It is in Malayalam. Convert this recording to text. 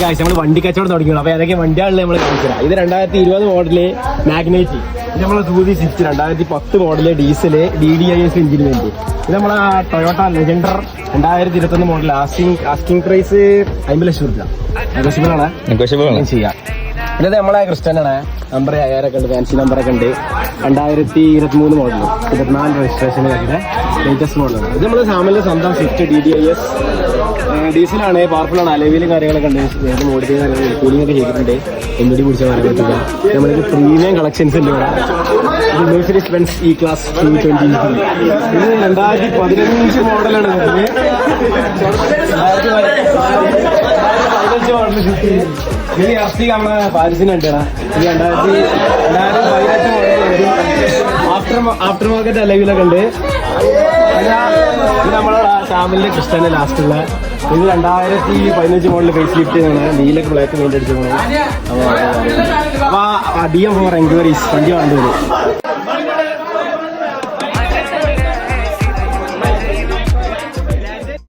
കാഴ്ച നമ്മൾ വണ്ടി കച്ചവടം തുടങ്ങിയുള്ളൂ അപ്പൊ ഏതൊക്കെ വണ്ടിയാണല്ലേ നമ്മൾ കാണിച്ചത് ഇത് രണ്ടായിരത്തി ഇരുപത് മോഡൽ മാഗ്നൈറ്റ്. ഇത് നമ്മളെ സൂതി സിക്സ് രണ്ടായിരത്തി പത്ത് model diesel D D I S എഞ്ചിന് വേണ്ടി ഇത് നമ്മളെ ടൊയോട്ട ലെജൻഡർ രണ്ടായിരത്തി ഇരുപത്തൊന്ന് മോഡൽ ആസ്റ്റിംഗ് ആസ്റ്റിംഗ് പ്രൈസ് അമ്പത് ലക്ഷം രൂപ. നെഗോഷ്യബിൾ ആണ്. ചെയ്യാം. ഇത് നമ്മളെ ക്രിസ്റ്റനാണ് നമ്പർ അയ്യായിരൊക്കെ ഉണ്ട് ഫാൻസി നമ്പറൊക്കെ ഉണ്ട്. രണ്ടായിരത്തി ഇരുപത്തി മൂന്ന് മോഡൽ ഇരുപത്തിനാല് രജിസ്ട്രേഷൻ കഴിഞ്ഞ ലേറ്റസ്റ്റ് മോഡലാണ് ഇത് നമ്മൾ സാമിലെ സ്വന്തം Swift D D I S ഡീസലാണ് പവർഫുള്ളാണ് അലവിലും കാര്യങ്ങളൊക്കെ ഉണ്ട്. വേറെ മോഡിഫൈ കാര്യങ്ങൾ കൂളിംഗ് ഒക്കെ ചെയ്തിട്ടുണ്ട്. എണ്ണടി പിടിച്ച കാര്യങ്ങളൊക്കെ നമ്മൾക്ക് പ്രീമിയം കളക്ഷൻസ് ഉണ്ട് ഇവിടെ. ഇത് Mercedes Benz E class two twenty ഇത് രണ്ടായിരത്തി പതിനഞ്ച് മോഡലാണ് രണ്ടായിരത്തി ഇത് അസ്ഥി പതിനെട്ട് മോഡൽ ആഫ്റ്റർ മാർക്കറ്റ് അലവിലൊക്കെ ഉണ്ട് ഇത് നമ്മളെ ഫാമിലിന്റെ ക്രിസ്ത്യന്റെ ലാസ്റ്റുള്ള ഇത് രണ്ടായിരത്തി പതിനഞ്ച് മോഡൽ ഫേസ് ലിഫ്റ്റ് ആണ് നീല ബ്ലാക്ക് പെയിന്റ് അടിച്ചു പോകണം അപ്പൊ ഡി എം ഫോർ എൻക്വയറീസ് വണ്ടി വേണ്ടി വരും